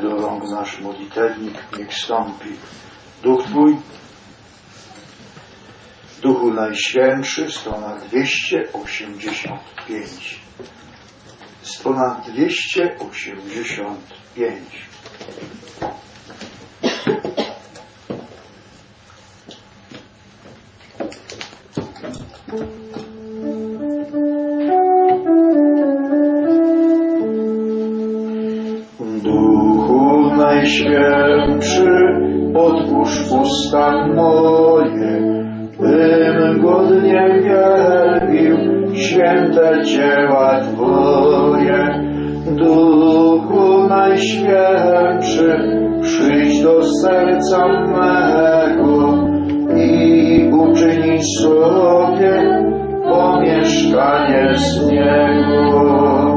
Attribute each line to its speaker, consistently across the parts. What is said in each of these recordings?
Speaker 1: do rąk nasz modlitewnik, niech stąpi Duch Twój. Duchu Najświętszy, strona 285. Strona 285. Najświętszy, przyjdź do serca mego i uczyń sobie pomieszkanie z niego.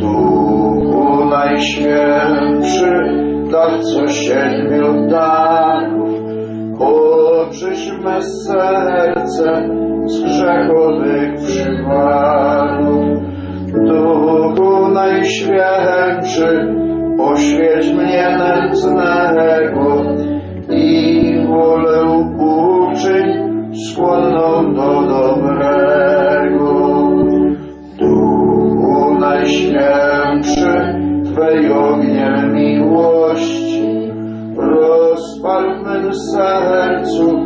Speaker 1: Duchu Najświętszy, dawco siedmiu darów, oczyś me serce z grzechowych przywarów. Duchu Najświętszy, oświeć mnie nędznego i wolę uczyń skłonną do dobrego. Duchu Najświętszy, Twej ogniem miłości, rozpal w mym sercu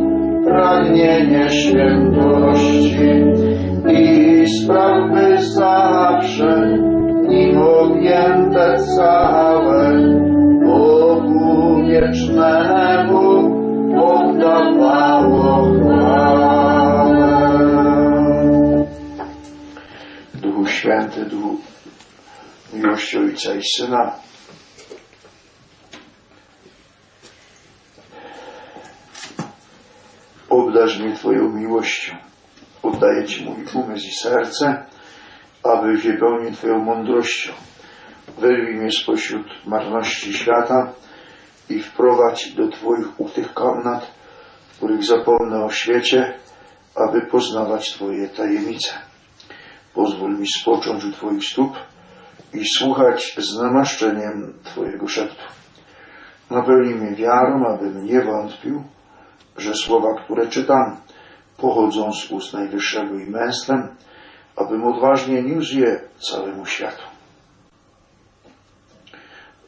Speaker 1: pragnienie świętości i spraw, by zawsze nim objęte całe wiecznemu oddawało chwałę. Duchu Święty, Duchu miłości Ojca i Syna, obdarz mnie Twoją miłością. Oddaję Ci mój umysł i serce, aby wypełnił Twoją mądrością. Wyrwij mnie spośród marności świata i wprowadź do Twoich utych komnat, w których zapomnę o świecie, aby poznawać Twoje tajemnice. Pozwól mi spocząć u Twoich stóp i słuchać z namaszczeniem Twojego szeptu. Napełnij mnie wiarą, abym nie wątpił, że słowa, które czytam, pochodzą z ust Najwyższego i męstwem, abym odważnie niósł je całemu światu.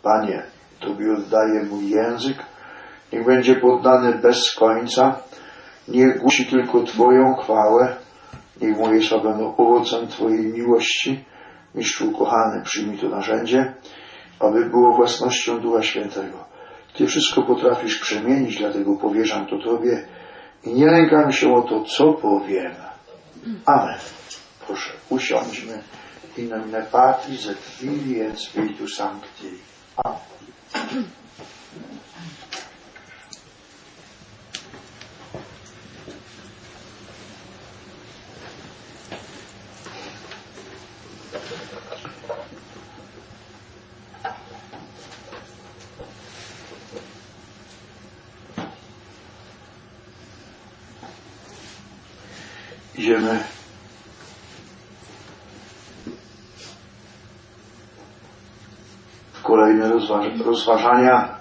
Speaker 1: Panie, Tobie oddaję mój język, niech będzie poddany bez końca, niech głosi tylko Twoją chwałę, niech moje słowa będą owocem Twojej miłości, Mistrzu kochany, przyjmij to narzędzie, aby było własnością Ducha Świętego. Ty wszystko potrafisz przemienić, dlatego powierzam to Tobie i nie lękam się o to, co powiem. Amen. Proszę, usiądźmy. In nomine Patris et Filii et Spiritus Sancti. Amen. Idziemy w rozważania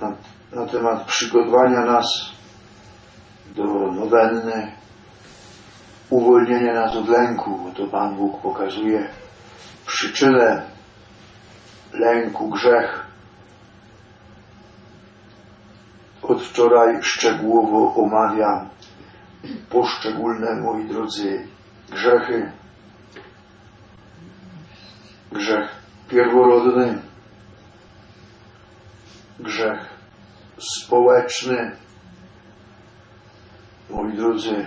Speaker 1: na, na temat przygotowania nas do nowenny, uwolnienia nas od lęku, bo to Pan Bóg pokazuje przyczynę lęku, grzech. Od wczoraj szczegółowo omawiam poszczególne, moi drodzy, grzechy. Grzech pierworodny, grzech społeczny, moi drodzy,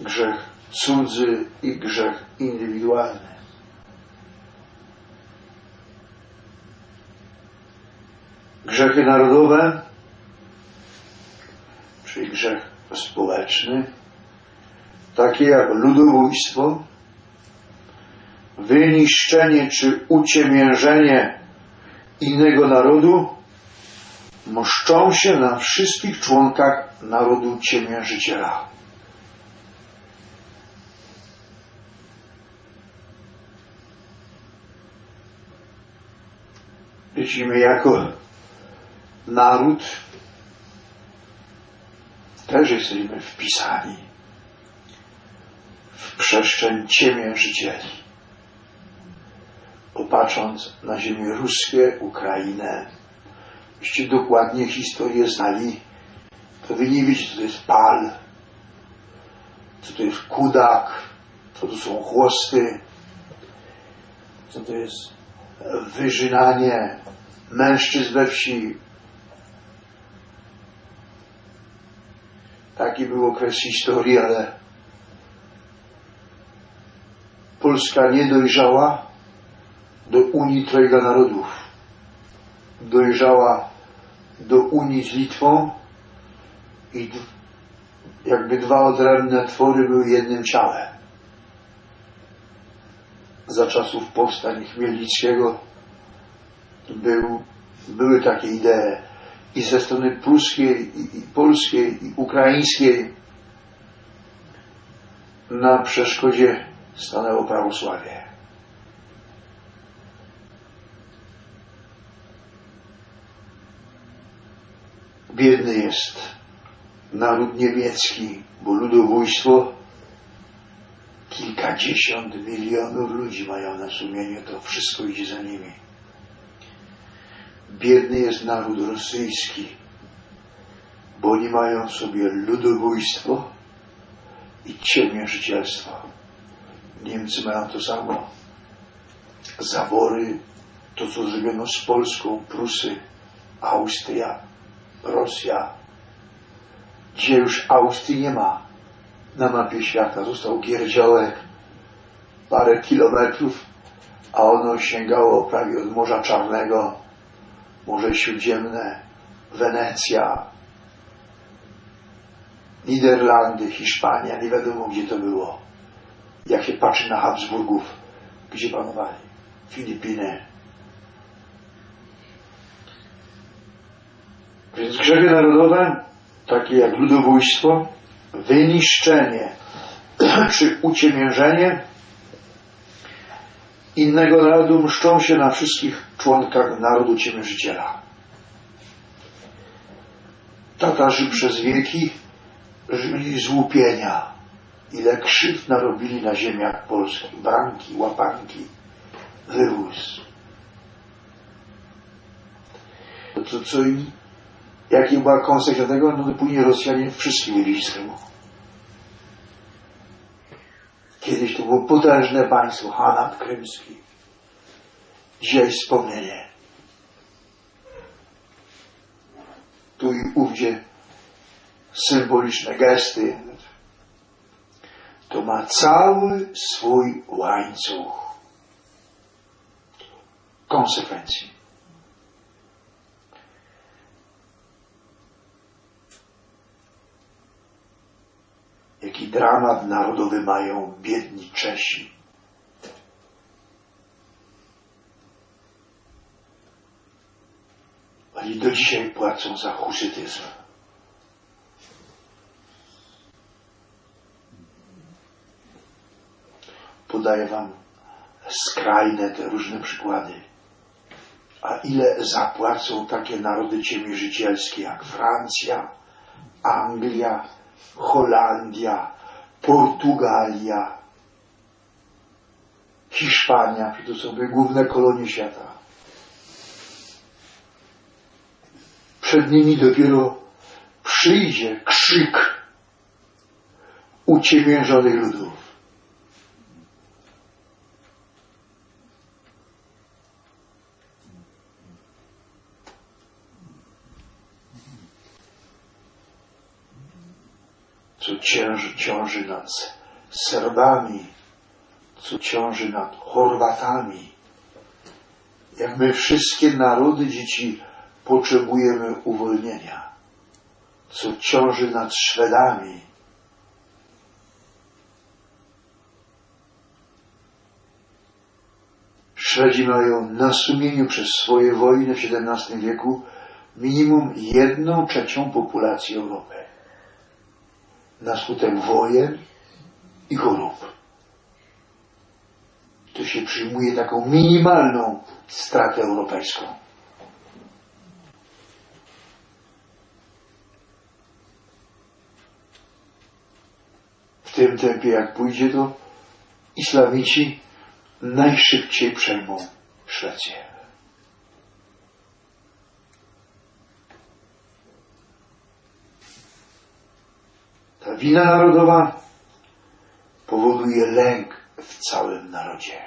Speaker 1: grzech cudzy i grzech indywidualny. Grzechy narodowe, czyli grzech społeczny, takie jak ludobójstwo, wyniszczenie czy uciemiężenie innego narodu, mszczą się na wszystkich członkach narodu ciemiężyciela. Widzimy jako naród też jesteśmy wpisani w przestrzeń ciemiężycieli. Popatrząc na ziemię ruskie, Ukrainę, byście dokładnie historię znali, to wy nie wiecie, co to jest pal, co to jest kudak, co to są chłosty, co to jest wyżynanie mężczyzn we wsi. Taki był okres historii, ale Polska nie dojrzała do Unii Trojga Narodów. Dojrzała do Unii z Litwą i jakby dwa odrębne twory były jednym ciałem. Za czasów powstań Chmielnickiego był, były takie idee i ze strony pruskiej, i, i polskiej, i ukraińskiej na przeszkodzie stanęło prawosławie. Biedny jest naród niemiecki, bo ludobójstwo kilkadziesiąt milionów ludzi mają na sumieniu, to wszystko idzie za nimi. Biedny jest naród rosyjski, bo oni mają sobie ludobójstwo i ciemiężycielstwo. Niemcy mają to samo. Zabory, to co zrobiono z Polską, Prusy, Austria, Rosja. Dzisiaj już Austrii nie ma na mapie świata. Został Gierdziołek, parę kilometrów, a ono sięgało prawie od Morza Czarnego, Morze Śródziemne, Wenecja, Niderlandy, Hiszpania, nie wiadomo gdzie to było. Jak się patrzy na Habsburgów, gdzie panowali? Filipiny. Więc grzechy narodowe, takie jak ludobójstwo, wyniszczenie czy uciemiężenie innego narodu mszczą się na wszystkich członkach narodu ciemiężyciela. Tatarzy przez wieki żyli z łupienia. Ile krzywd narobili na ziemiach polskich. Branki, łapanki, wywóz. To co, co im, jaki była konsekwencja tego? No to później Rosjanie wszystkim mieli z Krymu. Kiedyś to było potężne państwo, Hanat Krymski. Dzisiaj wspomnienie. Tu i ówdzie symboliczne gesty. To ma cały swój łańcuch konsekwencji. Jaki dramat narodowy mają biedni Czesi. Oni do dzisiaj płacą za husytyzm. Podaję wam skrajne te różne przykłady. A ile zapłacą takie narody ciemiężycielskie jak Francja, Anglia, Holandia, Portugalia, Hiszpania, to są główne kolonie świata. Przed nimi dopiero przyjdzie krzyk uciemiężonych ludów. co cięży, ciąży nad Serbami, co ciąży nad Chorwatami. Jak my wszystkie narody dzieci potrzebujemy uwolnienia, co ciąży nad Szwedami. Szwedzi mają na sumieniu przez swoje wojny w XVII wieku minimum jedną trzecią populacji Europy na skutek wojen i chorób. To się przyjmuje taką minimalną stratę europejską. W tym tempie jak pójdzie, to islamici najszybciej przejmą Szwecję. Ta wina narodowa powoduje lęk w całym narodzie.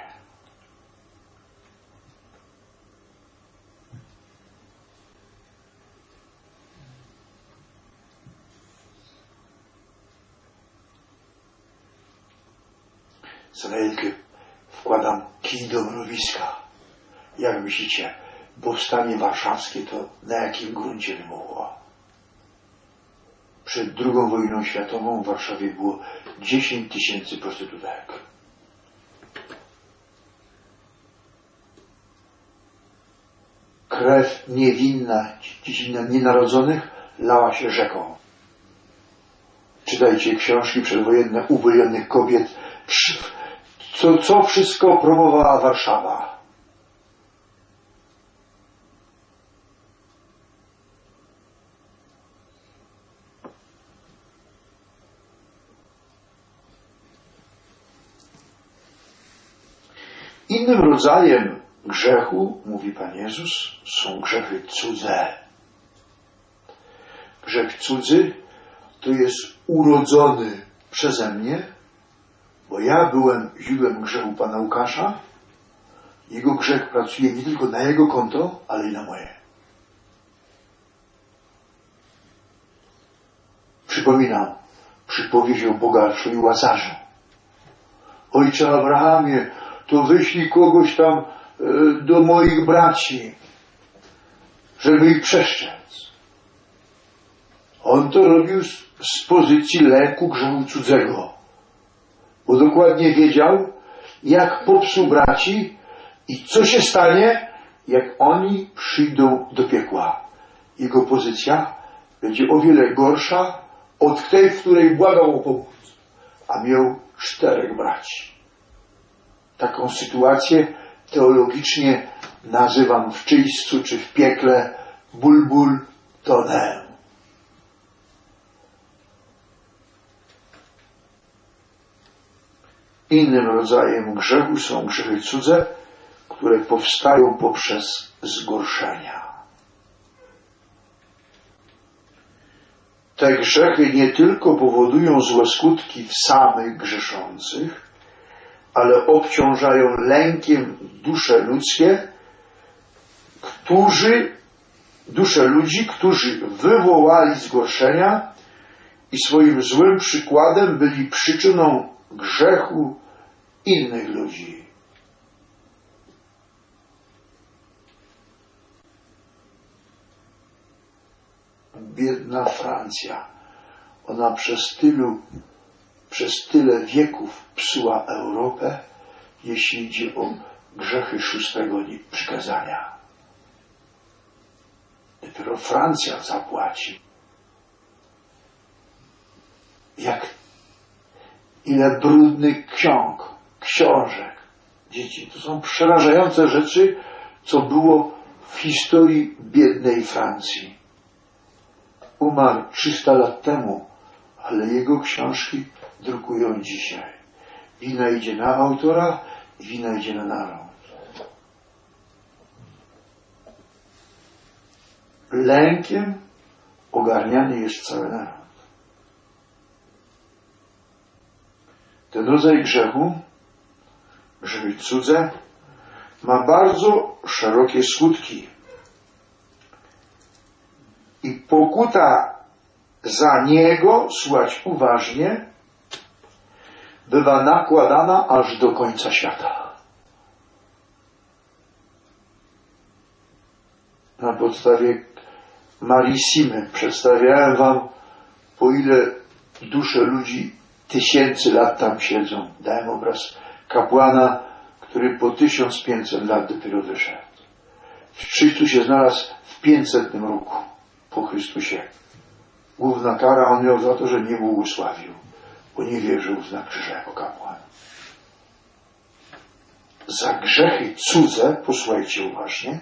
Speaker 1: Za rękę wkładam kij do mrowiska. Jak myślicie, powstanie warszawskie to na jakim gruncie wybuchło? Przed II wojną światową w Warszawie było 10 tysięcy prostytutek. Krew niewinna, dziecina nienarodzonych lała się rzeką. Czytajcie książki przedwojenne uwojennych kobiet, co, co wszystko promowała Warszawa. Innym rodzajem grzechu, mówi Pan Jezus, są grzechy cudze. Grzech cudzy to jest urodzony przeze mnie, bo ja byłem źródłem grzechu Pana Łukasza. Jego grzech pracuje nie tylko na jego konto, ale i na moje. Przypominam przypowieść o bogarszu i łazarzu. Ojcze Abrahamie, to wyślij kogoś tam e, do moich braci, żeby ich przeszczec. On to robił z, z pozycji lęku grzechu cudzego, bo dokładnie wiedział, jak popsuł braci i co się stanie, jak oni przyjdą do piekła. Jego pozycja będzie o wiele gorsza od tej, w której błagał o pomoc, a miał czterech braci. Taką sytuację teologicznie nazywam w czyśćcu czy w piekle bulbul tonem. Innym rodzajem grzechu są grzechy cudze, które powstają poprzez zgorszenia. Te grzechy nie tylko powodują złe skutki w samych grzeszących, ale obciążają lękiem dusze ludzkie, którzy, dusze ludzi, którzy wywołali zgorszenia i swoim złym przykładem byli przyczyną grzechu innych ludzi. Biedna Francja, ona przez tylu przez tyle wieków psuła Europę, jeśli idzie o grzechy szóstego przykazania. Dopiero Francja zapłaci. Jak ile brudnych ksiąg, książek, dzieci. To są przerażające rzeczy, co było w historii biednej Francji. Umarł 300 lat temu, ale jego książki drukują dzisiaj. Wina idzie na autora wina idzie na naród. Lękiem ogarniany jest cały naród. Ten rodzaj grzechu, grzechy cudze, ma bardzo szerokie skutki. I pokuta za niego, słuchać uważnie, bywa nakładana aż do końca świata. Na podstawie Marissimy przedstawiałem Wam, po ile dusze ludzi tysięcy lat tam siedzą. Dałem obraz kapłana, który po 1500 lat dopiero wyszedł. W Chrystus się znalazł w 500 roku po Chrystusie. Główna kara on miał za to, że nie błogosławił bo nie wierzył w znak krzyża jako kapłan. Za grzechy cudze, posłuchajcie uważnie,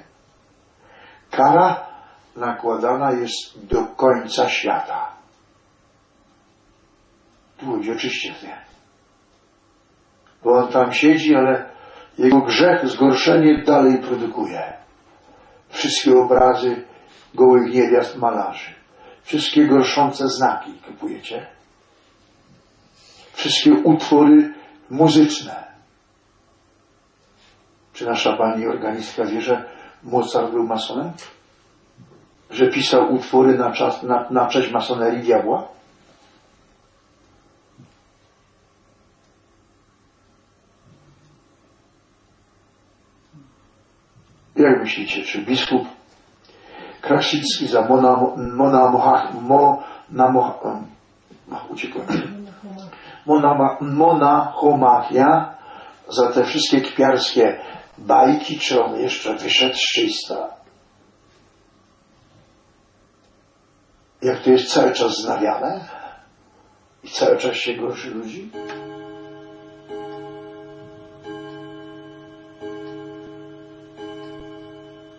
Speaker 1: kara nakładana jest do końca świata. Tu chodzi o czyściec, Bo on tam siedzi, ale jego grzech, zgorszenie dalej produkuje. Wszystkie obrazy gołych niewiast malarzy. Wszystkie gorszące znaki kupujecie. Wszystkie utwory muzyczne. Czy nasza pani organistka wie, że Mozart był masonem? Że pisał utwory na, czas, na, na cześć masonerii diabła? Jak myślicie, czy biskup Krasicki za Mona, Mona, Moha, Mona, Moha, ach, uciekłem. Mona, Monachomachia za te wszystkie kpiarskie bajki, czy on jeszcze wyszedł z czysta? Jak to jest cały czas znawiane i cały czas się gorszy ludzi?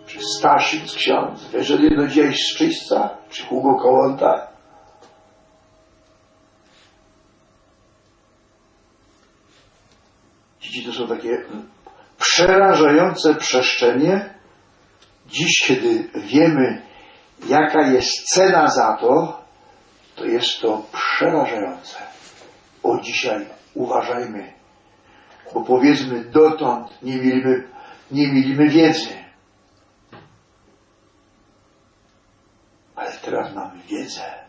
Speaker 1: Czy Stasic ksiądz wyszedł jedno dzień z czysta? Czy Hugo Kołąta? Dzieci to są takie przerażające przestrzenie. Dziś, kiedy wiemy, jaka jest cena za to, to jest to przerażające. O dzisiaj uważajmy, bo powiedzmy dotąd nie mieliśmy, nie mieliśmy wiedzy. Ale teraz mamy wiedzę.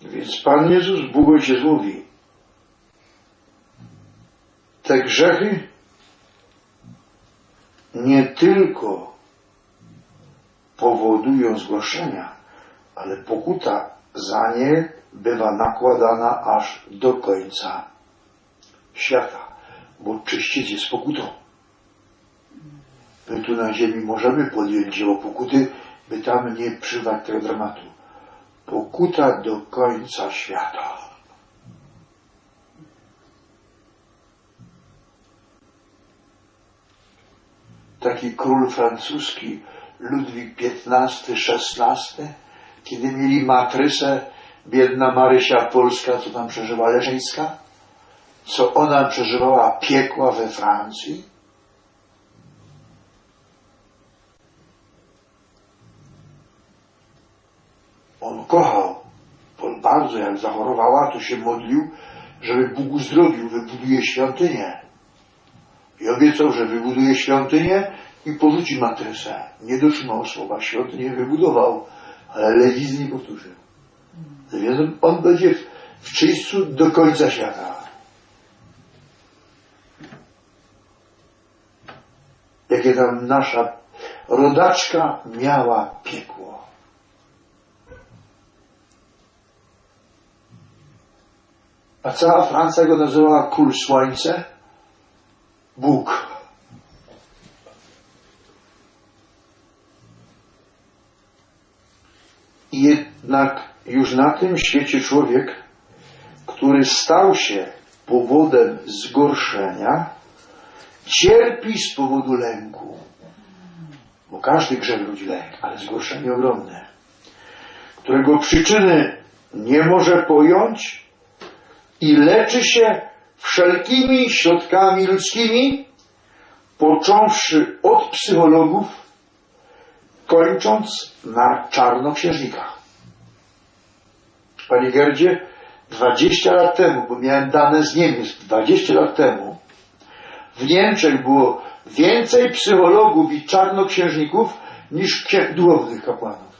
Speaker 1: Więc Pan Jezus, Bóg Ojciec mówi, te grzechy nie tylko powodują zgorszenia, ale pokuta za nie bywa nakładana aż do końca świata, bo czyściec jest pokutą. My tu na ziemi możemy podjąć dzieło pokuty, by tam nie przywać tego dramatu. Pokuta do końca świata. Taki król francuski Ludwik XV-XVI, kiedy mieli matrysę, biedna Marysia Polska, co tam przeżywa Leżeńska, co ona przeżywała piekła we Francji, On kochał on bardzo, jak zachorowała, to się modlił, żeby Bóg uzdrowił, wybuduje świątynię. I obiecał, że wybuduje świątynię i porzuci matrysę. Nie dotrzymał słowa, świątynię wybudował, ale lewizy nie powtórzył. Więc on będzie w, czyśćcu do końca świata. Jakie tam nasza rodaczka miała piekło. A cała Francja go nazywała król słońce, Bóg. Jednak już na tym świecie człowiek, który stał się powodem zgorszenia, cierpi z powodu lęku. Bo każdy grzech rodzi lęk, ale zgorszenie ogromne, którego przyczyny nie może pojąć i leczy się wszelkimi środkami ludzkimi, począwszy od psychologów, kończąc na czarnoksiężnikach. Panie Gerdzie, 20 lat temu, bo miałem dane z Niemiec, 20 lat temu, w Niemczech było więcej psychologów i czarnoksiężników niż duchownych kapłanów.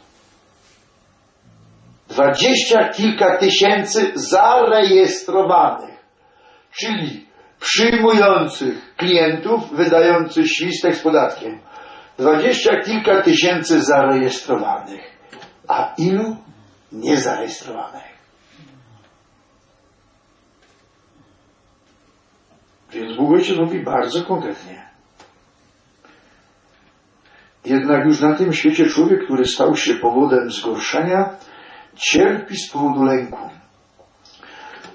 Speaker 1: Dwadzieścia kilka tysięcy zarejestrowanych, czyli przyjmujących klientów, wydających świstek z podatkiem. Dwadzieścia kilka tysięcy zarejestrowanych. A ilu niezarejestrowanych? Więc Bóg Ojciec mówi bardzo konkretnie. Jednak już na tym świecie człowiek, który stał się powodem zgorszenia, cierpi z powodu lęku,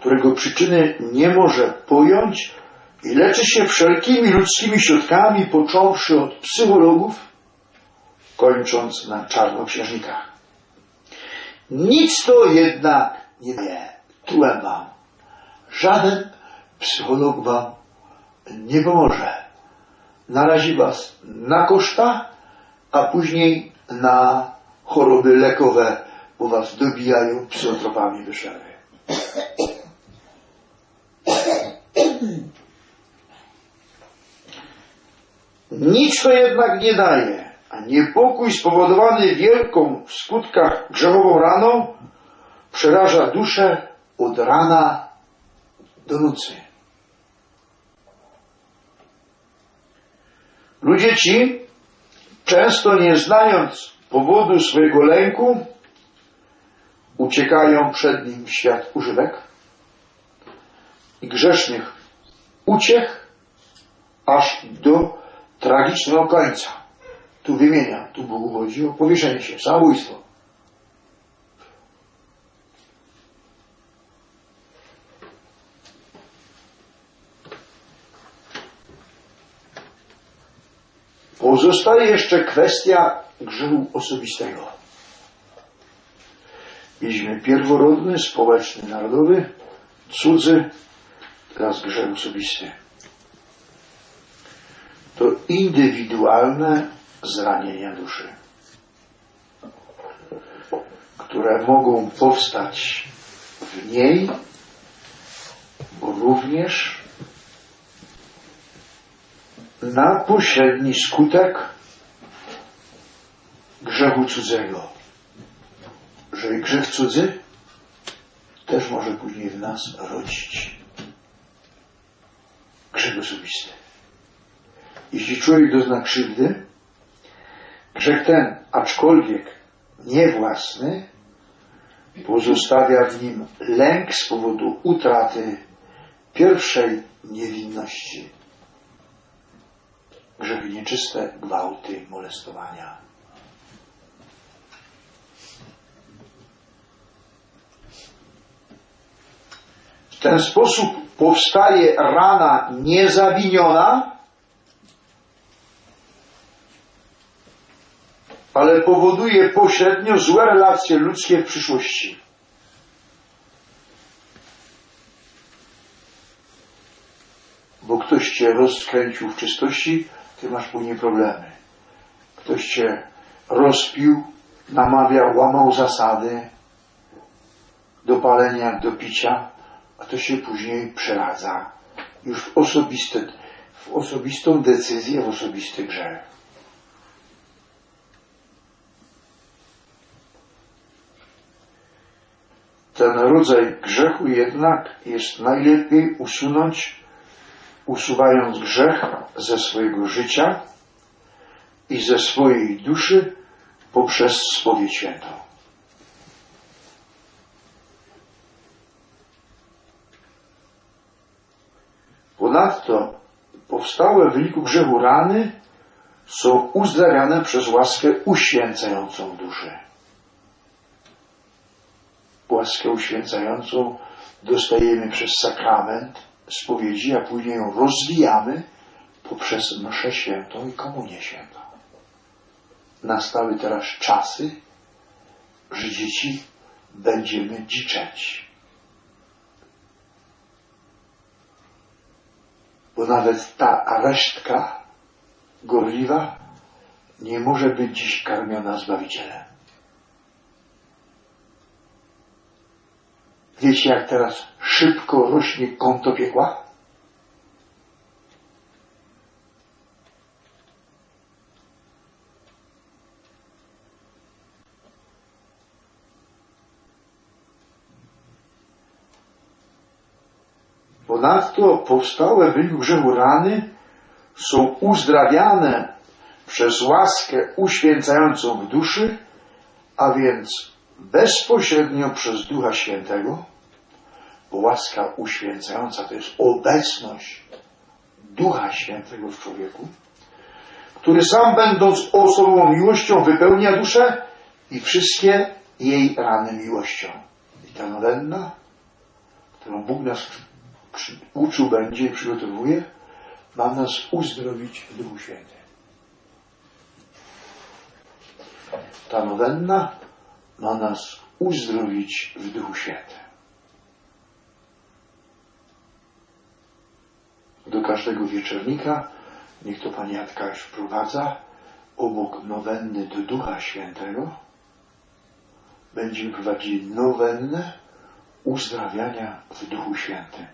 Speaker 1: którego przyczyny nie może pojąć i leczy się wszelkimi ludzkimi środkami, począwszy od psychologów, kończąc na czarnoksiężnikach. Nic to jednak nie daje. Trułem wam. Żaden psycholog wam nie pomoże. Narazi was na koszta, a później na choroby lekowe, bo was dobijają psychotropami wyszery. Nic to jednak nie daje, a niepokój spowodowany wielką w skutkach grzechową raną przeraża duszę od rana do nocy. Ludzie ci, często nie znając powodu swojego lęku, uciekają przed nim w świat używek i grzesznych uciech aż do tragicznego końca. Tu wymienia, tu Bogu chodzi o powieszenie się, samobójstwo. Pozostaje jeszcze kwestia grzechu osobistego. Mieliśmy pierworodny, społeczny, narodowy, cudzy, teraz grzech osobisty. Indywidualne zranienia duszy, które mogą powstać w niej, bo również na pośredni skutek grzechu cudzego. Że grzech cudzy też może później w nas rodzić grzech osobisty. Jeśli człowiek dozna krzywdy, grzech ten, aczkolwiek nie własny, pozostawia w nim lęk z powodu utraty pierwszej niewinności grzechy nieczyste, gwałty, molestowania. W ten sposób powstaje rana niezawiniona, ale powoduje pośrednio złe relacje ludzkie w przyszłości. Bo ktoś cię rozkręcił w czystości, ty masz później problemy. Ktoś cię rozpił, namawiał, łamał zasady do palenia, do picia, a to się później przeradza już w, osobiste, w osobistą decyzję, w osobisty grzech. Ten rodzaj grzechu jednak jest najlepiej usunąć usuwając grzech ze swojego życia i ze swojej duszy poprzez spowiedź świętą. Ponadto powstałe w wyniku grzechu rany są uzdrawiane przez łaskę uświęcającą duszę. Łaskę uświęcającą dostajemy przez sakrament, spowiedzi, a później ją rozwijamy poprzez mszę świętą i komunię świętą. Nastały teraz czasy, że dzieci będziemy dziczeć. Bo nawet ta resztka gorliwa nie może być dziś karmiona Zbawicielem. Wiecie, jak teraz szybko rośnie konto piekła? Ponadto powstałe w wyniku grzechu rany są uzdrawiane przez łaskę uświęcającą w duszy, a więc bezpośrednio przez Ducha Świętego, bo łaska uświęcająca to jest obecność Ducha Świętego w człowieku, który sam będąc osobą miłością wypełnia duszę i wszystkie jej rany miłością. I ta nowenna, którą Bóg nas uczył będzie i przygotowuje, ma nas uzdrowić w Duchu Świętym. Ta nowenna ma nas uzdrowić w Duchu Świętym. Do każdego wieczornika, niech to Pani Jadka już wprowadza, obok nowenny do Ducha Świętego, będziemy prowadzili nowennę uzdrawiania w Duchu Świętym.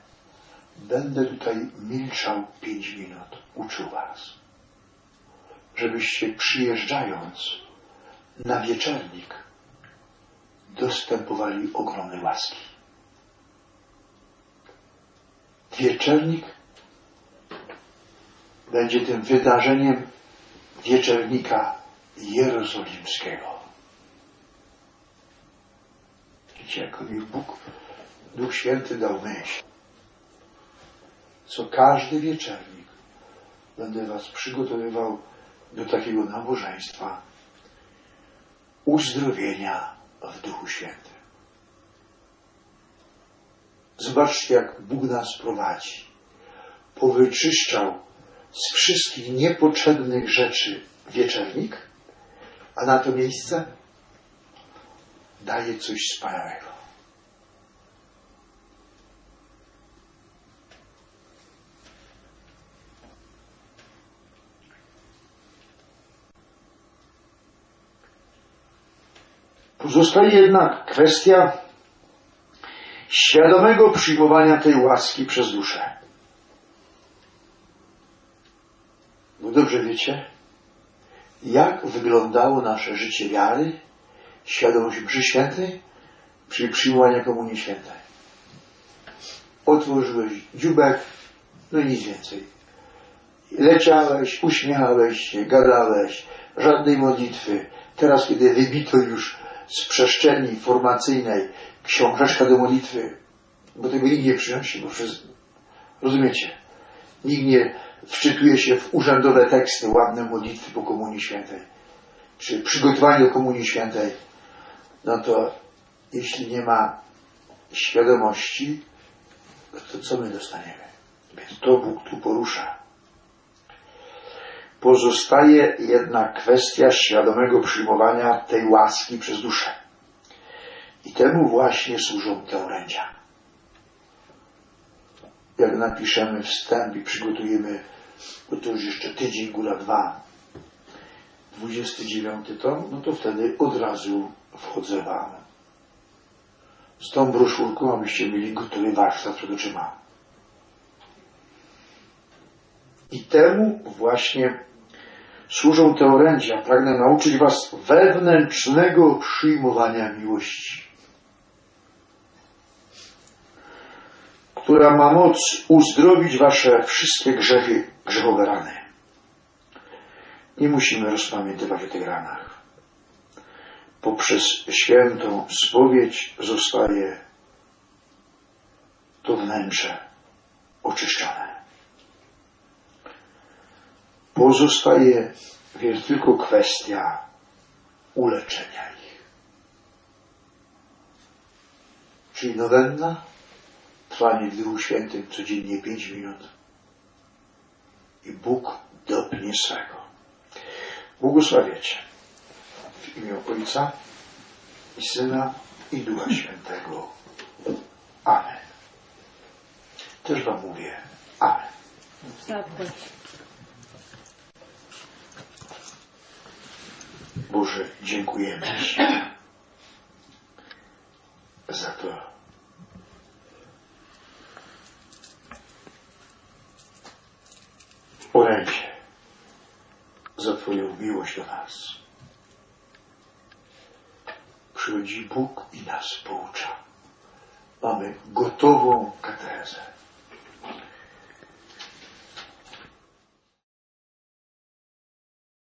Speaker 1: Będę tutaj milczał pięć minut, uczył Was, żebyście przyjeżdżając na wieczernik dostępowali ogromnej łaski. Wieczernik będzie tym wydarzeniem wieczernika jerozolimskiego. Widzicie, jak mi Bóg, Duch Święty dał myśl. Co każdy wieczernik będę was przygotowywał do takiego nabożeństwa uzdrowienia w Duchu Świętym. Zobaczcie, jak Bóg nas prowadzi. Powyczyszczał z wszystkich niepotrzebnych rzeczy wieczernik, a na to miejsce daje coś wspaniałego. Pozostaje jednak kwestia świadomego przyjmowania tej łaski przez duszę. Bo dobrze wiecie, jak wyglądało nasze życie wiary, świadomość mszy świętej przy przyjmowaniu Komunii Świętej. Otworzyłeś dziubek, no i nic więcej. Leciałeś, uśmiechałeś się, gadałeś, żadnej modlitwy. Teraz, kiedy wybito już z przestrzeni formacyjnej książeczka do modlitwy, bo tego nikt nie przynosi, bo przez... rozumiecie, nikt nie wczytuje się w urzędowe teksty, ładne modlitwy po Komunii Świętej, czy przygotowanie do Komunii Świętej, no to jeśli nie ma świadomości, to co my dostaniemy? Więc to Bóg tu porusza. Pozostaje jednak kwestia świadomego przyjmowania tej łaski przez duszę. I temu właśnie służą te orędzia. Jak napiszemy wstęp i przygotujemy, bo to już jeszcze tydzień, góra dwa, 29 tom, no to wtedy od razu wchodzę Wam z tą broszurką, abyście mieli gotowy warsztat przed oczyma. I temu właśnie służą te orędzia. Pragnę nauczyć Was wewnętrznego przyjmowania miłości, która ma moc uzdrowić Wasze wszystkie grzechy, grzechowe rany. Nie musimy rozpamiętywać o tych ranach. Poprzez świętą spowiedź zostaje to wnętrze oczyszczone. Pozostaje więc tylko kwestia uleczenia ich. Czyli nowenna, trwanie Duchu Świętym codziennie pięć minut i Bóg dopnie swego. Błogosławiecie w imię Ojca i Syna i Ducha Świętego. Amen. Też Wam mówię Amen. Boże, dziękujemy Ci za to. Orędzie, za Twoją miłość do nas. Przychodzi Bóg i nas poucza. Mamy gotową katechezę.